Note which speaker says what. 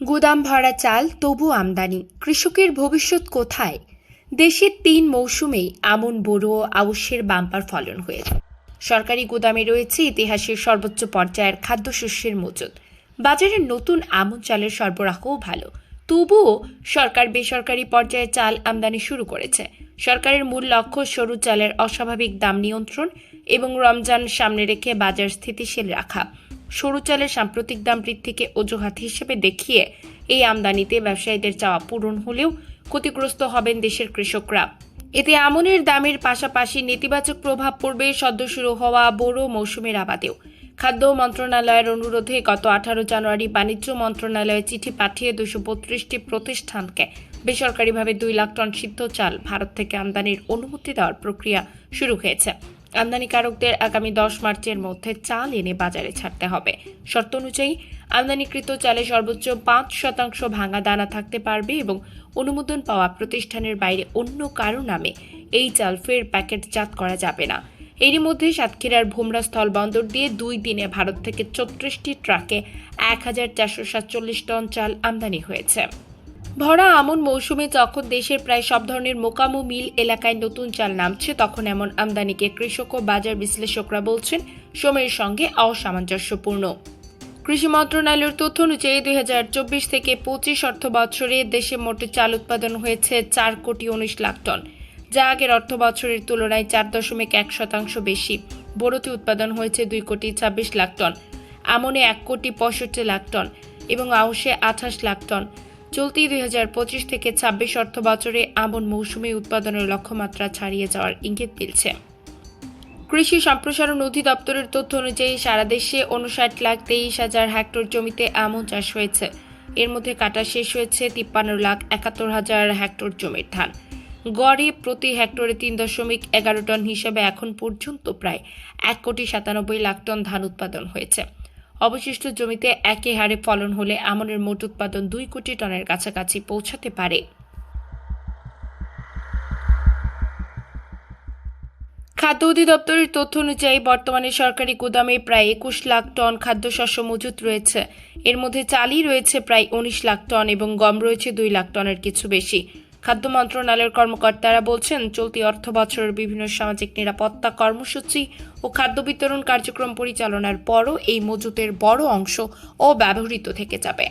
Speaker 1: গুদাম ভরা চাল, তবু আমদানি। কৃষকের ভবিষ্যৎ কোথায়? দেশের তিন মৌসুমেই আমন, বোরো, আউশের বাম্পার ফলন হয়েছে। সরকারি গুদামে রয়েছে ইতিহাসের সর্বোচ্চ পর্যায়ের খাদ্যশস্যের মজুদ বাজারে নতুন আমন চালের সরবরাহও ভালো। তবুও সরকার বেসরকারি পর্যায়ে চাল আমদানি শুরু করেছে। সরকারের মূল লক্ষ্য সরু চালের অস্বাভাবিক দাম নিয়ন্ত্রণ এবং রমজান সামনে রেখে বাজার স্থিতিশীল রাখা। সরু চালের সাম্প্রতিক দাম বৃদ্ধিকে অজুহাত হিসেবে দেখিয়ে এই আমদানিতে ব্যবসায়ীদের চাওয়া পূরণ হলেও ক্ষতিগ্রস্ত হবেন দেশের কৃষকরা। এতে আমনের দামের পাশাপাশি নেতিবাচক প্রভাব পড়বে সদ্য শুরু হওয়া বড় মৌসুমের আবাদেও। খাদ্য মন্ত্রণালয়ের অনুরোধে গত আঠারো জানুয়ারি বাণিজ্য মন্ত্রণালয়ে চিঠি পাঠিয়ে দুশো বত্রিশটি প্রতিষ্ঠানকে বেসরকারিভাবে দুই লাখ টন সিদ্ধ চাল ভারত থেকে আমদানির অনুমতি দেওয়ার প্রক্রিয়া শুরু হয়েছে। আমদানিকারকদের আগামী দশ মার্চের মধ্যে চাল এনে বাজারে ছাড়তে হবে। শর্ত অনুযায়ী, আমদানিকৃত চালে সর্বোচ্চ পাঁচ শতাংশ ভাঙা দানা থাকতে পারবে এবং অনুমোদন পাওয়া প্রতিষ্ঠানের বাইরে অন্য কারও নামে এই চাল ফের প্যাকেটজাত করা যাবে না। এরই মধ্যে সাতক্ষীরার ভোমরা স্থল বন্দর দিয়ে দুই দিনে ভারত থেকে ছত্রিশটি ট্রাকে এক হাজার চারশো সাতচল্লিশ টন চাল আমদানি হয়েছে। ভরা আমন মৌসুমে যখন দেশের প্রায় সব ধরনের মোকামো মিল এলাকায় নতুন চাল নামছে, তখন এমন আমদানিকে কৃষক ও বাজার বিশ্লেষকরা বলছেন, সময়ের সঙ্গে অসামঞ্জস্যপূর্ণ। কৃষি মন্ত্রণালয়ের তথ্য অনুযায়ী দুই হাজার চব্বিশ থেকে পঁচিশ অর্থ বছরে দেশে মোট চাল উৎপাদন হয়েছে চার কোটি উনিশ লাখ টন। যা আগের অর্থ বছরের তুলনায় চার দশমিক এক শতাংশ বেশি। বোরোতে উৎপাদন হয়েছে দুই কোটি ছাব্বিশ লাখ টন, আমনে এক কোটি পঁয়ষট্টি লাখ টন এবং আউশে আঠাশ লাখ টন। চলতি দুই হাজার পঁচিশ থেকে ছাব্বিশ অর্থ বছরে আমন মৌসুমে উৎপাদনের লক্ষ্যমাত্রা ছাড়িয়ে যাওয়ার ইঙ্গিত মিলছে। কৃষি সম্প্রসারণ অধিদপ্তরের তথ্য অনুযায়ী সারা দেশে উনষাট লাখ তেইশ হাজার হেক্টর জমিতে আমন চাষ হয়েছে। এর মধ্যে কাটা শেষ হয়েছে তিপ্পান্ন লাখ একাত্তর হাজার হেক্টর জমির ধান। গড়ে প্রতি হেক্টরে তিন দশমিক এগারো টন হিসেবে এখন পর্যন্ত প্রায় এক কোটি সাতানব্বই লাখ টন ধান উৎপাদন হয়েছে। অবশিষ্ট জমিতে একই হারে ফলন হলে আমনের মোট উৎপাদন দুই কোটি টনের কাছাকাছি পৌঁছাতে পারে। খাদ্য অধিদপ্তরের তথ্য অনুযায়ী বর্তমানে সরকারি গুদামে প্রায় একুশ লাখ টন খাদ্যশস্য মজুত রয়েছে। এর মধ্যে চালই রয়েছে প্রায় উনিশ লাখ টন এবং গম রয়েছে দুই লাখ টনের কিছু বেশি। খাদ্য মন্ত্রণালয়ের কর্মকর্তারা বলছেন, চলতি অর্থ বছরের বিভিন্ন সামাজিক নিরাপত্তা কর্মসূচি ও খাদ্য বিতরণ কার্যক্রম পরিচালনার পরও এই মজুতের বড় অংশ অব্যবহৃত থেকে যাবে।